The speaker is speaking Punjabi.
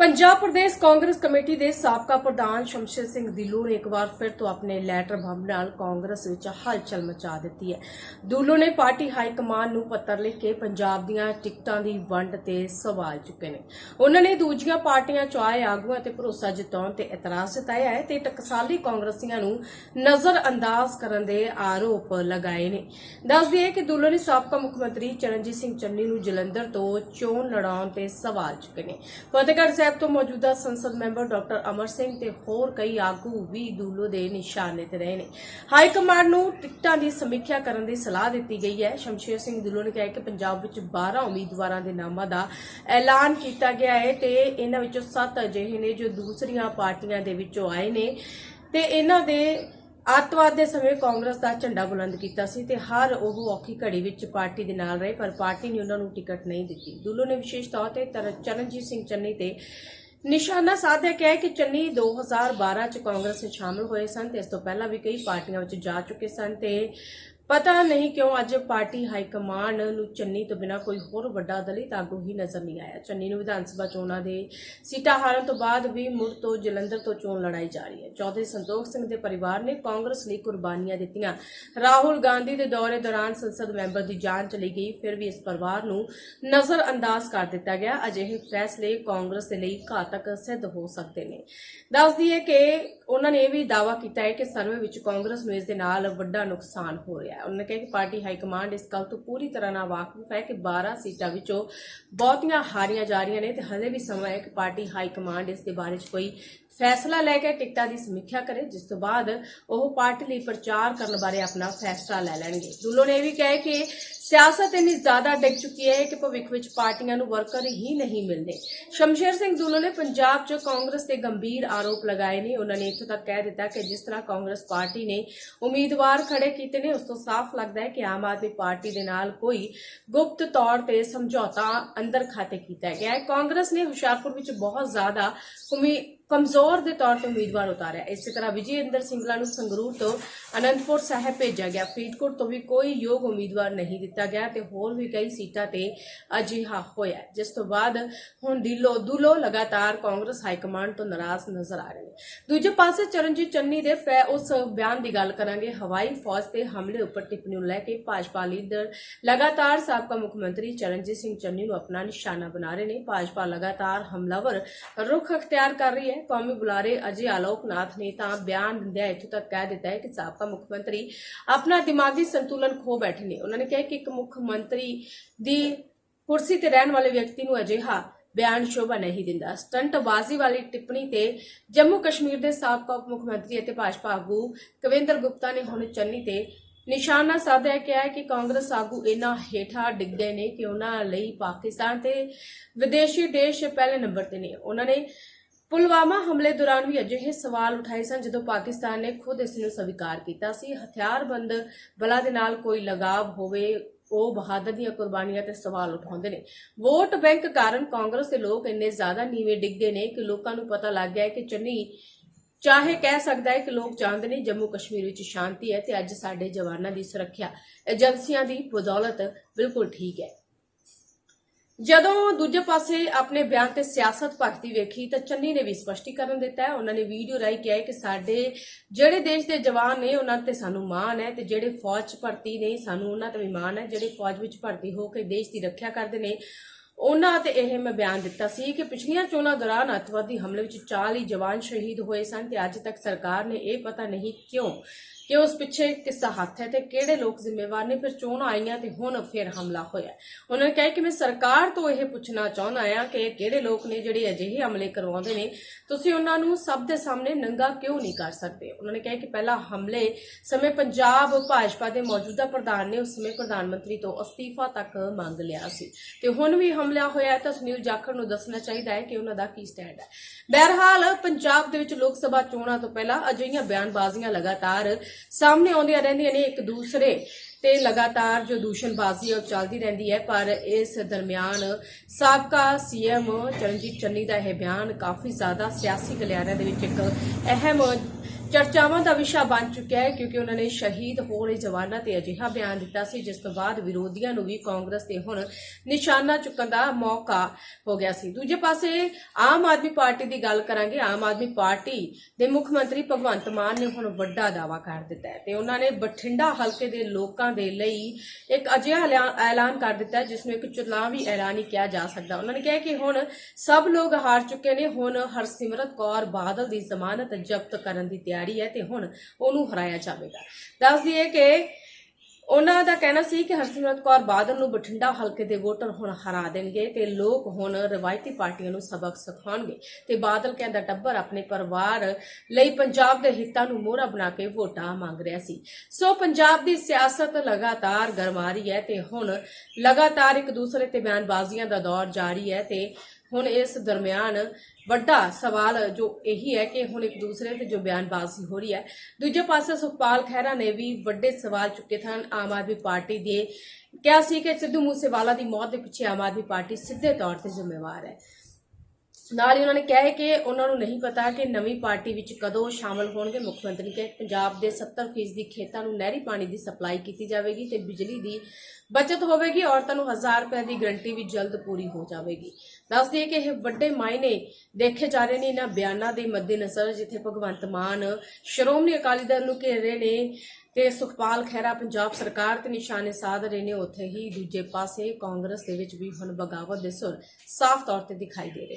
ਪੰਜਾਬ ਪ੍ਰਦੇਸ਼ ਕਾਂਗਰਸ ਕਮੇਟੀ ਦੇ ਸਾਬਕਾ ਪ੍ਰਧਾਨ ਸ਼ਮਸ਼ੇਰ ਸਿੰਘ ਦਿਲੂ ਨੇ ਇੱਕ ਵਾਰ ਫਿਰ ਤੋਂ ਆਪਣੇ ਲੈਟਰ ਬੰਬ ਨਾਲ ਕਾਂਗਰਸ ਵਿੱਚ ਹਲਚਲ ਮਚਾ ਦਿੱਤੀ ਹੈ। ਦੁੱਲੂ ਨੇ ਪਾਰਟੀ ਹਾਈ ਕਮਾਨ ਨੂੰ ਪੱਤਰ ਲਿਖ ਕੇ ਪੰਜਾਬ ਦੀਆਂ ਟਿਕਟਾਂ ਦੀ ਵੰਡ ਤੇ ਸਵਾਲ ਚੁੱਕੇ ਨੇ। ਉਹਨਾਂ ਨੇ ਦੂਜੀਆਂ ਪਾਰਟੀਆਂ ਚ ਆਏ ਆਗੂਆਂ ਤੇ ਭਰੋਸਾ ਜਤਾਉਣ ਤੇ ਇਤਰਾਜ਼ ਜਤਾਇਆ ਹੈ ਤੇ ਟਕਸਾਲੀ ਕਾਂਗਰਸੀਆਂ ਨੂੰ ਨਜ਼ਰ ਅੰਦਾਜ਼ ਕਰਨ ਦੇ ਆਰੋਪ ਲਗਾਏ ਨੇ। ਦੱਸ ਦਈਏ ਕਿ ਦੁੱਲੂ ਨੇ ਸਾਬਕਾ ਮੁੱਖ ਮੰਤਰੀ ਚਰਨਜੀਤ ਸਿੰਘ ਚੰਨੀ ਨੂੰ ਜਲੰਧਰ ਤੋਂ ਚੋਣ ਲੜਾਉਣ ਤੇ ਸਵਾਲ ਚੁੱਕੇ ਨੇ। ਫਤਿਹਗੜ੍ਹ ਸਾਹਿਬ ਤੋਂ ਮੌਜੂਦਾ ਸੰਸਦ ਮੈਂਬਰ ਡਾਕਟਰ ਅਮਰ ਸਿੰਘ ਤੇ ਹੋਰ ਕਈ ਆਗੂ ਵੀ ਦੁੱਲੂ ਦੇ ਨਿਸ਼ਾਨੇ ਤੇ ਰਹੇ ਨੇ। ਹਾਈ ਕਮਾਂਡ ਨੂੰ ਟਿਕਟਾਂ ਦੀ ਸਮੀਖਿਆ ਕਰਨ ਦੀ ਸਲਾਹ ਦਿੱਤੀ ਗਈ ਹੈ। ਸ਼ਮਸ਼ੇਰ ਸਿੰਘ ਦੁੱਲੂ ਨੇ ਕਿਹਾ ਕਿ ਪੰਜਾਬ ਵਿੱਚ 12 ਉਮੀਦਵਾਰਾਂ ਦੇ ਨਾਮਾਂ ਦਾ ਐਲਾਨ ਕੀਤਾ ਗਿਆ ਹੈ ਤੇ ਇਹਨਾਂ ਵਿੱਚੋਂ 7 ਅਜਿਹੇ ਨੇ ਜੋ ਦੂਸਰੀਆਂ ਪਾਰਟੀਆਂ ਦੇ ਵਿੱਚੋਂ ਆਏ ਨੇ ਤੇ ਇਹਨਾਂ ਦੇ ਅੱਤਵਾਦ ਦੇ ਸਮੇਂ ਕਾਂਗਰਸ ਦਾ ਝੰਡਾ ਬੁਲੰਦ ਕੀਤਾ ਸੀ ਤੇ ਹਰ ਉਹ ਔਖੀ ਘੜੀ ਵਿੱਚ ਪਾਰਟੀ ਦੇ ਨਾਲ ਰਹੇ, ਪਰ ਪਾਰਟੀ ਨੇ ਉਹਨਾਂ ਨੂੰ ਟਿਕਟ ਨਹੀਂ ਦਿੱਤੀ। ਦੁੱਲੋ ਨੇ ਵਿਸ਼ੇਸ਼ ਤੌਰ ਤੇ ਚਰਨਜੀਤ ਸਿੰਘ ਚੰਨੀ ਤੇ ਨਿਸ਼ਾਨਾ ਸਾਧਿਆ ਕਿਹਾ ਕਿ ਚੰਨੀ 2012 ਚ ਕਾਂਗਰਸ ਵਿੱਚ ਸ਼ਾਮਲ ਹੋਏ ਸਨ ਤੇ ਇਸ ਤੋਂ ਪਹਿਲਾਂ ਵੀ ਕਈ ਪਾਰਟੀਆਂ ਵਿੱਚ ਜਾ ਚੁੱਕੇ ਸਨ ਤੇ ਪਤਾ ਨਹੀਂ ਕਿਉਂ ਅੱਜ ਪਾਰਟੀ ਹਾਈ ਕਮਾਂਡ ਨੂੰ ਚੰਨੀ ਤੋਂ ਬਿਨਾ ਕੋਈ ਹੋਰ ਵੱਡਾ ਦਲਿਤ ਆਗੂ ਹੀ ਨਜ਼ਰ ਨਹੀਂ ਆਇਆ। ਚੰਨੀ ਨੂੰ ਵਿਧਾਨ ਸਭਾ ਚੋਣਾਂ ਦੇ ਸੀਟਾਂ ਹਾਰਨ ਤੋਂ ਬਾਅਦ ਵੀ ਮੁੜ ਤੋਂ ਜਲੰਧਰ ਤੋਂ ਚੋਣ ਲੜਾਈ ਜਾ ਰਹੀ ਹੈ। ਚੌਧਰੀ ਸੰਤੋਖ ਸਿੰਘ ਦੇ ਪਰਿਵਾਰ ਨੇ ਕਾਂਗਰਸ ਲਈ ਕੁਰਬਾਨੀਆਂ ਦਿੱਤੀਆਂ। ਰਾਹੁਲ ਗਾਂਧੀ ਦੇ ਦੌਰੇ ਦੌਰਾਨ ਸੰਸਦ ਮੈਂਬਰ ਦੀ ਜਾਨ ਚਲੀ ਗਈ, ਫਿਰ ਵੀ ਇਸ ਪਰਿਵਾਰ ਨੂੰ ਨਜ਼ਰ ਅੰਦਾਜ਼ ਕਰ ਦਿੱਤਾ ਗਿਆ। ਅਜਿਹੇ ਫੈਸਲੇ ਕਾਂਗਰਸ ਦੇ ਲਈ ਘਾਤਕ ਸਿੱਧ ਹੋ ਸਕਦੇ ਨੇ। ਦੱਸਦੀ ਦਈਏ ਕਿ ਉਹਨਾਂ ਨੇ ਇਹ ਵੀ ਦਾਅਵਾ ਕੀਤਾ ਹੈ ਕਿ ਸਰਵੇ ਵਿੱਚ ਕਾਂਗਰਸ ਨੂੰ ਇਸ ਦੇ ਨਾਲ ਵੱਡਾ ਨੁਕਸਾਨ ਹੋ ਰਿਹਾ ਹੈ ਉਹਨਾਂ ਨੇ ਕਿਹਾ ਕਿ ਪਾਰਟੀ ਹਾਈ ਕਮਾਂਡ ਇਸ ਗੱਲ ਤੋਂ ਪੂਰੀ ਤਰ੍ਹਾਂ ਨਾਲ ਵਾਕਿਫ ਹੈ ਕਿ 12 ਸੀਟਾਂ ਵਿੱਚੋਂ ਬਹੁਤੀਆਂ ਹਾਰੀਆਂ ਜਾ ਰਹੀਆਂ ਨੇ ਤੇ ਹਲੇ ਵੀ ਸਮਾਂ ਹੈ ਕਿ ਪਾਰਟੀ ਹਾਈ ਇਸ ਦੇ ਬਾਰੇ 'ਚ ਕੋਈ ਫੈਸਲਾ ਲੈ ਕੇ ਟਿਕਟਾਂ ਦੀ ਸਮੀਖਿਆ ਕਰੇ, ਜਿਸ ਤੋਂ ਬਾਅਦ ਉਹ ਪਾਰਟੀ ਲਈ ਪ੍ਰਚਾਰ ਕਰਨ ਬਾਰੇ ਆਪਣਾ ਫੈਸਲਾ ਲੈ ਲੈਣਗੇ। ਦੁੱਲੋ ਨੇ ਇਹ ਵੀ ਕਿਹਾ ਕਿ ਸਿਆਸਤ ਇੰਨੀ ਜ਼ਿਆਦਾ ਡਿੱਗ ਚੁੱਕੀ ਹੈ ਕਿ ਭਵਿੱਖ ਵਿੱਚ ਪਾਰਟੀਆਂ ਨੂੰ ਵਰਕਰ ਹੀ ਨਹੀਂ ਮਿਲਦੇ। ਸ਼ਮਸ਼ੇਰ ਸਿੰਘ ਦੁੱਲੋ ਨੇ ਪੰਜਾਬ 'ਚ ਕਾਂਗਰਸ ਤੇ ਗੰਭੀਰ ਆਰੋਪ ਲਗਾਏ ਨੇ। ਉਹਨਾਂ ਨੇ ਇੱਥੋਂ ਤੱਕ ਕਹਿ ਦਿੱਤਾ ਕਿ ਜਿਸ ਤਰ੍ਹਾਂ ਕਾਂਗਰਸ ਪਾਰਟੀ ਨੇ ਉਮੀਦਵਾਰ ਖੜੇ ਕੀਤੇ ਨੇ, ਉਸ ਤੋਂ ਸਾਫ਼ ਲੱਗਦਾ ਹੈ ਕਿ ਆਮ ਆਦਮੀ ਪਾਰਟੀ ਦੇ ਨਾਲ ਕੋਈ ਗੁਪਤ ਤੌਰ ਤੇ ਸਮਝੌਤਾ ਅੰਦਰ ਖਾਤੇ ਕੀਤਾ ਗਿਆ ਹੈ। ਕਾਂਗਰਸ ਨੇ ਹੁਸ਼ਿਆਰਪੁਰ ਵਿੱਚ ਬਹੁਤ ਜ਼ਿਆਦਾ ਕਮੀ- ਕਮਜ਼ੋਰ ਦੇ ਤੌਰ ਤੇ ਉਮੀਦਵਾਰ ਉਤਾਰਿਆ। ਇਸੇ ਤਰ੍ਹਾਂ ਵਿਜੇ ਇੰਦਰ ਸਿੰਘਲਾ ਨੂੰ ਸੰਗਰੂਰ ਤੋਂ ਅਨੰਦਪੁਰ ਸਾਹਿਬ ਭੇਜਿਆ ਗਿਆ। ਫਰੀਦਕੋਟ ਤੋਂ ਵੀ ਕੋਈ ਯੋਗ ਉਮੀਦਵਾਰ ਨਹੀਂ ਦਿੱਤਾ ਗਿਆ ਤੇ ਹੋਰ ਵੀ ਕਈ ਸੀਟਾਂ ਤੇ ਅਜਿਹਾ ਹੋਇਆ। ਜਿਸ ਤੋਂ ਬਾਅਦ ਹੁਣ ਦਿਲੋ ਦੁਲੋ ਲਗਾਤਾਰ ਕਾਂਗਰਸ ਹਾਈ ਕਮਾਂਡ ਤੋਂ ਨਾਰਾਜ਼ ਨਜ਼ਰ ਆ ਰਹੇ ਨੇ। ਦੂਜੇ ਪਾਸੇ ਚਰਨਜੀਤ ਚੰਨੀ ਦੇ ਫੈ ਉਸ ਬਿਆਨ ਦੀ ਗੱਲ ਕਰਾਂਗੇ। ਹਵਾਈ ਫੌਜ ਤੇ ਹਮਲੇ ਉੱਪਰ ਟਿੱਪਣੀ ਨੂੰ ਲੈ ਕੇ ਭਾਜਪਾ ਲੀਡਰ ਲਗਾਤਾਰ ਸਾਬਕਾ ਮੁੱਖ ਮੰਤਰੀ ਚਰਨਜੀਤ ਸਿੰਘ ਚੰਨੀ ਨੂੰ ਆਪਣਾ ਨਿਸ਼ਾਨਾ ਬਣਾ ਰਹੇ ਨੇ। ਭਾਜਪਾ ਲਗਾਤਾਰ ਹਮਲਾਵਰ ਰੁਖ ਅਖਤਿਆਰ ਕਰ ਰਹੀ ਹੈ। ਕੌਮੀ ਬੁਲਾਰੇ ਅਜੇ ਆਲੋਕਨਾਥ ਨੇ ਤਾਂ ਬਿਆਨ ਦਿੰਦਿਆਂ ਇੱਥੋਂ ਤੱਕ ਕਹਿ ਦਿੱਤਾ ਹੈ ਕਿ ਸਾਬਕਾ ਮੁੱਖ ਮੰਤਰੀ ਆਪਣਾ ਦਿਮਾਗੀ ਸੰਤੁਲਨ ਖੋ ਬੈਠੇ ਨੇ। ਉਹਨਾਂ ਨੇ ਕਿਹਾ ਕਿ ਇੱਕ ਮੁੱਖ ਮੰਤਰੀ ਦੀ ਕੁਰਸੀ ਤੇ ਰਹਿਣ ਵਾਲੇ ਵਿਅਕਤੀ ਨੂੰ ਅਜਿਹਾ ਬਿਆਨ ਸ਼ੋਭਾ ਨਹੀਂ ਦਿੰਦਾ। ਸਟੰਟਬਾਜ਼ੀ ਵਾਲੀ ਟਿੱਪਣੀ ਤੇ ਜੰਮੂ ਕਸ਼ਮੀਰ ਦੇ ਸਾਬਕਾ ਉਪ ਮੁੱਖ ਮੰਤਰੀ ਅਤੇ ਭਾਜਪਾ ਆਗੂ ਕਵਿੰਦਰ ਗੁਪਤਾ ਨੇ ਹੁਣ ਚੰਨੀ ਤੇ ਨਿਸ਼ਾਨਾ ਸਾਧਿਆ ਕਿਹਾ ਕਿ ਕਾਂਗਰਸ ਆਗੂ ਇਨਾ ਹੇਠਾਂ ਡਿੱਗਦੇ ਨੇ ਕਿ ਉਹਨਾਂ ਲਈ ਪਾਕਿਸਤਾਨ ਤੇ ਵਿਦੇਸ਼ੀ ਦੇਸ਼ ਪਹਿਲੇ ਨੰਬਰ ਤੇ ਨੇ। ਉਹਨਾਂ ਨੇ ਪੁਲਵਾਮਾ ਹਮਲੇ ਦੌਰਾਨ ਵੀ ਅਜਿਹੇ ਸਵਾਲ ਉਠਾਏ ਸਨ ਜਦੋਂ ਪਾਕਿਸਤਾਨ ਨੇ ਖੁਦ ਇਸ ਨੂੰ ਸਵੀਕਾਰ ਕੀਤਾ ਸੀ। ਹਥਿਆਰਬੰਦ ਬਲਾਂ ਦੇ ਨਾਲ ਕੋਈ ਲਗਾਵ ਹੋਵੇ, ਉਹ ਬਹਾਦਰ ਦੀਆਂ ਕੁਰਬਾਨੀਆਂ ਤੇ ਸਵਾਲ ਉਠਾਉਂਦੇ ਨੇ। ਵੋਟ ਬੈਂਕ ਕਾਰਨ ਕਾਂਗਰਸ ਦੇ ਲੋਕ ਇੰਨੇ ਜ਼ਿਆਦਾ ਨੀਵੇਂ ਡਿੱਗਦੇ ਨੇ ਕਿ ਲੋਕਾਂ ਨੂੰ ਪਤਾ ਲੱਗ ਗਿਆ ਹੈ ਕਿ ਚੰਨੀ ਚਾਹੇ ਕਹਿ ਸਕਦਾ ਹੈ ਕਿ ਲੋਕ ਚਾਹੁੰਦੇ ਨੇ ਜੰਮੂ ਕਸ਼ਮੀਰ ਵਿੱਚ ਸ਼ਾਂਤੀ ਹੈ ਤੇ ਅੱਜ ਸਾਡੇ ਜਵਾਨਾਂ ਦੀ ਸੁਰੱਖਿਆ ਏਜੰਸੀਆਂ ਦੀ ਬਦੌਲਤ ਬਿਲਕੁਲ ਠੀਕ ਹੈ। ਜਦੋਂ ਦੂਜੇ ਪਾਸੇ ਆਪਣੇ ਬਿਆਨ ਤੇ ਸਿਆਸਤ ਭਗਤੀ ਵੇਖੀ ਤਾਂ ਚੰਨੀ ਨੇ ਵੀ ਸਪਸ਼ਟੀਕਰਨ ਦਿੱਤਾ ਹੈ। ਉਹਨਾਂ ਨੇ ਵੀਡੀਓ ਰਾਹੀਂ ਕਿਹਾ ਹੈ ਕਿ ਸਾਡੇ ਜਿਹੜੇ ਦੇਸ਼ ਦੇ ਜਵਾਨ ਨੇ, ਉਹਨਾਂ ਤੇ ਸਾਨੂੰ ਮਾਣ ਹੈ ਤੇ ਜਿਹੜੇ ਫੌਜ ਭਰਤੀ ਨੇ, ਸਾਨੂੰ ਉਹਨਾਂ ਤੇ ਵੀ ਮਾਣ ਹੈ। ਜਿਹੜੇ ਫੌਜ ਵਿੱਚ ਭਰਤੀ ਹੋ ਕੇ ਦੇਸ਼ ਦੀ ਰੱਖਿਆ ਕਰਦੇ ਨੇ ਉਹਨਾਂ ਤੇ ਇਹ ਮੈਂ ਬਿਆਨ ਦਿੱਤਾ ਸੀ ਕਿ ਪਿਛਲੀਆਂ ਚੋਣਾਂ ਦੌਰਾਨ ਅੱਤਵਾਦੀ ਹਮਲੇ ਵਿੱਚ 40 ਜਵਾਨ ਸ਼ਹੀਦ ਹੋਏ ਸਨ ਤੇ ਅੱਜ ਤੱਕ ਸਰਕਾਰ ਨੇ ਇਹ ਪਤਾ ਨਹੀਂ ਕਿਉਂ ਕਿ ਉਸ ਪਿੱਛੇ ਕਿਸ ਹੱਥ ਹੈ ਤੇ ਕਿਹੜੇ ਲੋਕ ਜ਼ਿੰਮੇਵਾਰ ਨੇ, ਫਿਰ ਚੋਣਾਂ ਆਈਆਂ ਤੇ ਹੁਣ ਫਿਰ ਹਮਲਾ ਹੋਇਆ। ਉਹਨਾਂ ਨੇ ਕਿਹਾ ਕਿ ਮੈਂ ਸਰਕਾਰ ਤੋਂ ਇਹ ਪੁੱਛਣਾ ਚਾਹੁੰਦਾ ਆ ਕਿ ਕਿਹੜੇ ਲੋਕ ਨੇ ਜਿਹੜੇ ਅਜਿਹੇ ਹਮਲੇ ਕਰਵਾਉਂਦੇ ਨੇ, ਤੁਸੀਂ ਉਹਨਾਂ ਨੂੰ ਸਭ ਦੇ ਸਾਹਮਣੇ ਨੰਗਾ ਕਿਉਂ ਨਹੀਂ ਕਰ ਸਕਦੇ? ਉਹਨਾਂ ਨੇ ਕਿਹਾ ਕਿ ਪਹਿਲਾ ਹਮਲੇ ਸਮੇਂ ਪੰਜਾਬ ਭਾਜਪਾ ਦੇ ਮੌਜੂਦਾ ਪ੍ਰਧਾਨ ਨੇ, ਉਸ ਸਮੇਂ ਪ੍ਰਧਾਨ ਮੰਤਰੀ ਤੋਂ ਅਸਤੀਫਾ ਤੱਕ ਮੰਗ ਲਿਆ ਸੀ। ਤੇ ਹੁਣ ਵੀ ਹਮਲਾ ਹੋਇਆ ਹੈ ਤਾਂ ਸੁਨੀਲ ਜਾਖੜ ਨੂੰ ਦੱਸਣਾ ਚਾਹੀਦਾ ਹੈ ਕਿ ਉਹਨਾਂ ਦਾ ਕੀ ਸਟੈਂਡ ਹੈ। ਬਹਰਹਾਲ ਪੰਜਾਬ ਦੇ ਵਿੱਚ ਲੋਕ ਸਭਾ ਚੋਣਾਂ ਤੋਂ ਪਹਿਲਾਂ ਅਜਿਹੀਆਂ ਬਿਆਨਬਾਜ਼ੀਆਂ ਲਗਾਤਾਰ ਸਾਹਮਣੇ ਆਉਂਦੀਆਂ ਰਹਿੰਦੀਆਂ ਨੇ, ਇੱਕ ਦੂਸਰੇ ਤੇ ਲਗਾਤਾਰ ਜੋ ਦੂਸ਼ਣਬਾਜ਼ੀ ਹੈ ਉਹ ਚੱਲਦੀ ਰਹਿੰਦੀ ਹੈ, ਪਰ ਇਸ ਦਰਮਿਆਨ ਸਾਬਕਾ ਸੀਐਮ ਚਰਨਜੀਤ ਚੰਨੀ ਦਾ ਇਹ ਬਿਆਨ ਕਾਫੀ ਜ਼ਿਆਦਾ ਸਿਆਸੀ ਗਲਿਆਰਿਆਂ ਦੇ ਵਿੱਚ ਇੱਕ ਅਹਿਮ ਚਰਚਾਵਾਂ ਦਾ ਵਿਸ਼ਾ ਬਣ ਚੁੱਕਿਆ ਹੈ ਕਿਉਂਕਿ ਉਹਨਾਂ ਨੇ ਸ਼ਹੀਦ ਹੋ ਰਹੇ ਜਵਾਨਾਂ ਤੇ ਅਜਿਹਾ ਬਿਆਨ ਦਿੱਤਾ ਸੀ, ਜਿਸ ਤੋਂ ਬਾਅਦ ਵਿਰੋਧੀਆਂ ਨੂੰ ਵੀ ਕਾਂਗਰਸ ਤੇ ਹੁਣ ਨਿਸ਼ਾਨਾ ਚੁੱਕਣ ਦਾ ਮੌਕਾ ਹੋ ਗਿਆ ਸੀ। ਦੂਜੇ ਪਾਸੇ ਆਮ ਆਦਮੀ ਪਾਰਟੀ ਦੀ ਗੱਲ ਕਰਾਂਗੇ, ਆਮ ਆਦਮੀ ਪਾਰਟੀ ਦੇ ਮੁੱਖ ਮੰਤਰੀ ਭਗਵੰਤ ਮਾਨ ਨੇ ਹੁਣ ਵੱਡਾ ਦਾਅਵਾ ਕਰ ਦਿੱਤਾ ਹੈ ਤੇ ਉਹਨਾਂ ਨੇ ਬਠਿੰਡਾ ਹਲਕੇ ਦੇ ਲੋਕਾਂ ਦੇ ਲਈ ਇੱਕ ਅਜਿਹਾ ਐਲਾਨ ਕਰ ਦਿੱਤਾ, ਜਿਸ ਨੂੰ ਇੱਕ ਚੁਣਾਵੀ ਐਲਾਨ ਹੀ ਕਿਹਾ ਜਾ ਸਕਦਾ। ਉਹਨਾਂ ਨੇ ਕਿਹਾ ਕਿ ਹੁਣ ਸਭ ਲੋਕ ਹਾਰ ਚੁੱਕੇ ਨੇ, ਹੁਣ ਹਰਸਿਮਰਤ ਕੌਰ ਬਾਦਲ ਦੀ ਜ਼ਮਾਨਤ ਜ਼ਬਤ ਕਰਨ ਦੀ ਤਿਆਰੀ ਹੈ ਤੇ ਹੁਣ ਉਹਨੂੰ ਹਰਾਇਆ ਜਾਵੇਗਾ। ਦੱਸ ਦਈਏ ਕਿ ਉਹਨਾਂ ਦਾ ਕਹਿਣਾ ਸੀ ਕਿ ਹਰਸਿਮਰਤ ਕੌਰ ਬਾਦਲ ਨੂੰ ਬਠਿੰਡਾ ਹਲਕੇ ਦੇ ਵੋਟਰ ਹੁਣ ਹਰਾ ਦੇਣਗੇ ਤੇ ਲੋਕ ਹੁਣ ਰਵਾਇਤੀ ਪਾਰਟੀਆਂ ਨੂੰ ਸਬਕ ਸਿਖਾਉਣਗੇ ਤੇ ਬਾਦਲ ਕਹਿੰਦਾ ਟੱਬਰ ਆਪਣੇ ਪਰਿਵਾਰ ਲਈ ਪੰਜਾਬ ਦੇ ਹਿੱਤਾਂ ਨੂੰ ਮੋਹਰਾ ਬਣਾ ਕੇ ਵੋਟਾਂ ਮੰਗ ਰਿਹਾ ਸੀ। ਸੋ ਪੰਜਾਬ ਦੀ ਸਿਆਸਤ ਲਗਾਤਾਰ ਗਰਮਾ ਰਹੀ ਹੈ ਤੇ ਹੁਣ ਲਗਾਤਾਰ ਇੱਕ ਦੂਸਰੇ ਤੇ ਬਿਆਨਬਾਜ਼ੀਆਂ ਦਾ ਦੌਰ ਜਾਰੀ ਹੈ ਤੇ ਹੁਣ ਇਸ ਦਰਮਿਆਨ ਵੱਡਾ ਸਵਾਲ ਜੋ ਇਹੀ ਹੈ ਕਿ ਹੁਣ ਇੱਕ ਦੂਸਰੇ ਤੇ ਜੋ ਬਿਆਨਬਾਜ਼ੀ ਹੋ ਰਹੀ ਹੈ। ਦੂਜੇ ਪਾਸੇ ਸੁਖਪਾਲ ਖਹਿਰਾ ਨੇ ਵੀ ਵੱਡੇ ਸਵਾਲ ਚੁੱਕੇ ਸਨ ਆਮ ਆਦਮੀ ਪਾਰਟੀ ਦੇ। ਕਿਹਾ ਸੀ ਕਿ ਸਿੱਧੂ ਮੂਸੇਵਾਲਾ ਦੀ ਮੌਤ ਦੇ ਪਿੱਛੇ ਆਮ ਆਦਮੀ ਪਾਰਟੀ ਸਿੱਧੇ ਤੌਰ ਤੇ ਜ਼ਿੰਮੇਵਾਰ ਹੈ। ਨਾਲ ਹੀ ਉਹਨਾਂ ਨੇ ਕਿਹਾ ਹੈ ਕਿ ਉਹਨਾਂ ਨੂੰ ਨਹੀਂ ਪਤਾ ਕਿ ਨਵੀਂ ਪਾਰਟੀ ਵਿੱਚ ਕਦੋਂ ਸ਼ਾਮਲ ਹੋਣਗੇ ਮੁੱਖ ਮੰਤਰੀ ਕੇ ਪੰਜਾਬ ਦੇ 70% ਦੀ ਖੇਤਾਂ ਨੂੰ ਨਹਿਰੀ ਪਾਣੀ ਦੀ ਸਪਲਾਈ ਕੀਤੀ ਜਾਵੇਗੀ ਤੇ ਬਿਜਲੀ ਦੀ ਬਚਤ ਹੋਵੇਗੀ, ਔਰਤਾਂ ਨੂੰ 1000 ਰੁਪਏ ਦੀ ਗਰੰਟੀ ਵੀ ਜਲਦ ਪੂਰੀ ਹੋ ਜਾਵੇਗੀ। ਦੱਸ ਦਈਏ ਕਿ ਇਹ ਵੱਡੇ ਮਾਇਨੇ ਦੇਖੇ ਜਾ ਰਹੇ ਨੇ ਇਹਨਾਂ ਬਿਆਨਾਂ ਦੇ ਮੱਦੇਨਜ਼ਰ, ਜਿੱਥੇ ਭਗਵੰਤ ਮਾਨ, ਸ਼੍ਰੋਮਣੀ ਅਕਾਲੀ ਦਲ ਨੂੰ ਘੇਰ ਰਹੇ ਨੇ ਤੇ ਸੁਖਪਾਲ ਖਹਿਰਾ, ਪੰਜਾਬ ਸਰਕਾਰ ਤੇ ਨਿਸ਼ਾਨੇ ਸਾਧ ਰਹੇ ਨੇ, ਉੱਥੇ ਹੀ ਦੂਜੇ ਪਾਸੇ ਕਾਂਗਰਸ ਦੇ ਵਿੱਚ ਵੀ ਹੁਣ ਬਗਾਵਤ ਦੇ ਸੁਰ ਸਾਫ਼ ਤੌਰ ਤੇ ਦਿਖਾਈ ਦੇ ਰਹੇ